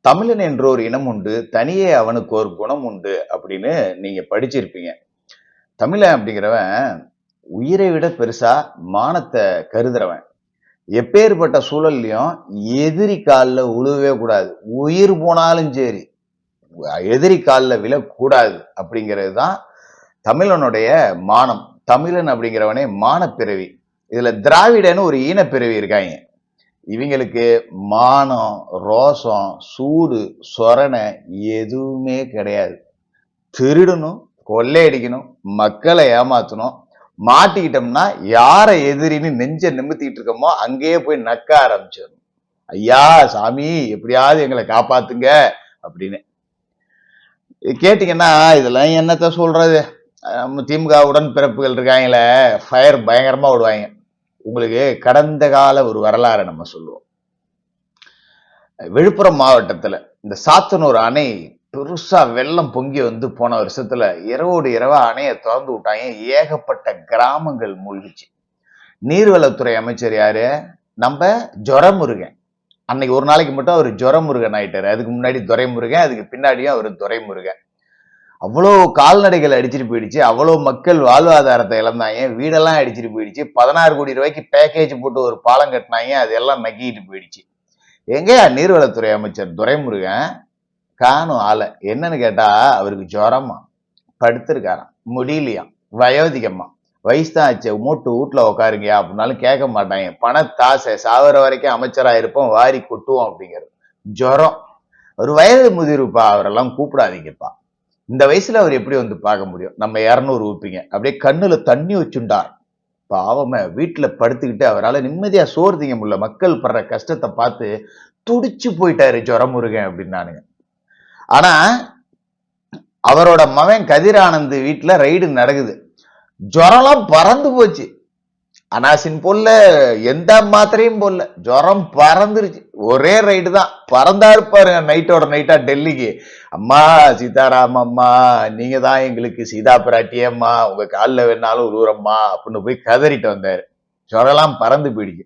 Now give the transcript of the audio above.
தமிழன் என்ற ஒரு இனம் உண்டு தனியே அவனுக்கு ஒரு குணம் உண்டு அப்படின்னு நீங்க படிச்சிருப்பீங்க. தமிழன் அப்படிங்கிறவன் உயிரை விட பெருசா மானத்தை கருதுறவன். எப்பேற்பட்ட சூழல்லையும் எதிரி காலில் உழுவே கூடாது. உயிர் போனாலும் சரி எதிரி காலில் விழக்கூடாது அப்படிங்கிறது தான் தமிழனுடைய மானம். தமிழன் அப்படிங்கிறவனே மானப்பிறவி. இதுல திராவிடன்னு ஒரு ஈனப்பிறவி இருக்காங்க. இவங்களுக்கு மானம் ரோசம் சூடு சொரணை எதுவுமே கிடையாது. திருடணும் கொள்ளையடிக்கணும் மக்களை ஏமாத்தணும். மாட்டிக்கிட்டோம்னா யாரை எதிரின்னு நெஞ்ச நிமித்திட்டு இருக்கோமோ அங்கேயே போய் நக்க ஆரம்பிச்சிடணும். ஐயா சாமி எப்படியாவது எங்களை காப்பாத்துங்க அப்படின்னு. கேட்டிங்கன்னா இதெல்லாம் என்னத்த சொல்றது? நம்ம திமுக உடன்பிறப்புகள் இருக்காங்களே ஃபயர் பயங்கரமா விடுவாங்க. உங்களுக்கு கடந்த கால ஒரு வரலாறை நம்ம சொல்லுவோம். விழுப்புரம் மாவட்டத்துல இந்த சாத்தனூர் அணை பெருசாக வெள்ளம் பொங்கி வந்து போன வருஷத்துல இரவோடு இரவா அணையை திறந்து விட்டாங்க. ஏகப்பட்ட கிராமங்கள் மூழ்கிச்சு. நீர்வளத்துறை அமைச்சர் யாரு? நம்ம ஜொரமுருகன். அன்னைக்கு ஒரு நாளைக்கு மட்டும் அவர் ஜொரமுருகன் ஆயிட்டாரு. அதுக்கு முன்னாடி துரைமுருகன் அதுக்கு பின்னாடியும் அவர் துரைமுருகன். அவ்வளோ கால்நடைகள் அடிச்சிட்டு போயிடுச்சு. அவ்வளோ மக்கள் வாழ்வாதாரத்தை இழந்தாங்க. வீடெல்லாம் அடிச்சிட்டு போயிடுச்சு. பதினாறு கோடி ரூபாய்க்கு பேக்கேஜ் போட்டு ஒரு பாலம் கட்டினாங்க. அது எல்லாம் நக்கிட்டு போயிடுச்சு. எங்கேயா நீர்வளத்துறை அமைச்சர் துரைமுருகன் காணும் ஆளை. என்னன்னு கேட்டா அவருக்கு ஜுரமா. படுத்திருக்காராம். முடியலையாம். வயோதிகமா. வயசு தான் ஆச்சு. மூட்டு வீட்டில் உட்காருங்க அப்படின்னாலும் கேட்க மாட்டாங்க. பணத்தாசை சாகுற வரைக்கும் அமைச்சரா இருப்போம். வாரி கொட்டுவோம் அப்படிங்கிறது ஜுரம். ஒரு வயது முதிர்வுப்பா. அவரெல்லாம் கூப்பிடாதீங்கப்பா. இந்த வயசுல அவர் எப்படி வந்து பார்க்க முடியும்? நம்ம இரநூறு ஊப்பிங்க. அப்படியே கண்ணுல தண்ணி வச்சுண்டார். பாவம வீட்டுல படுத்துக்கிட்டு அவரால் நிம்மதியா சோறு திங்க முடியல. மக்கள் படுற கஷ்டத்தை பார்த்து துடிச்சு போயிட்டாரு ஜுரமுருகன் அப்படின்னானுங்க. ஆனா அவரோட மகன் கதிரானந்த் வீட்டுல ரைடு நடக்குது. ஜுரம்லாம் பறந்து போச்சு. அனாசின் போடல எந்த மாத்திரையும் போடல. ஜுரம் பறந்துருச்சு. ஒரே ரைடு தான். பறந்தா இருப்பாரு நைட்டோட நைட்டா டெல்லிக்கு. அம்மா சீதாராம் அம்மா நீங்க தான் எங்களுக்கு சீதா பிராட்டியம்மா உங்க காலில் வேணாலும் உருவுறம்மா அப்படின்னு போய் கதறிட்டு வந்தாரு. ஜுரம்லாம் பறந்து போயிடுச்சு.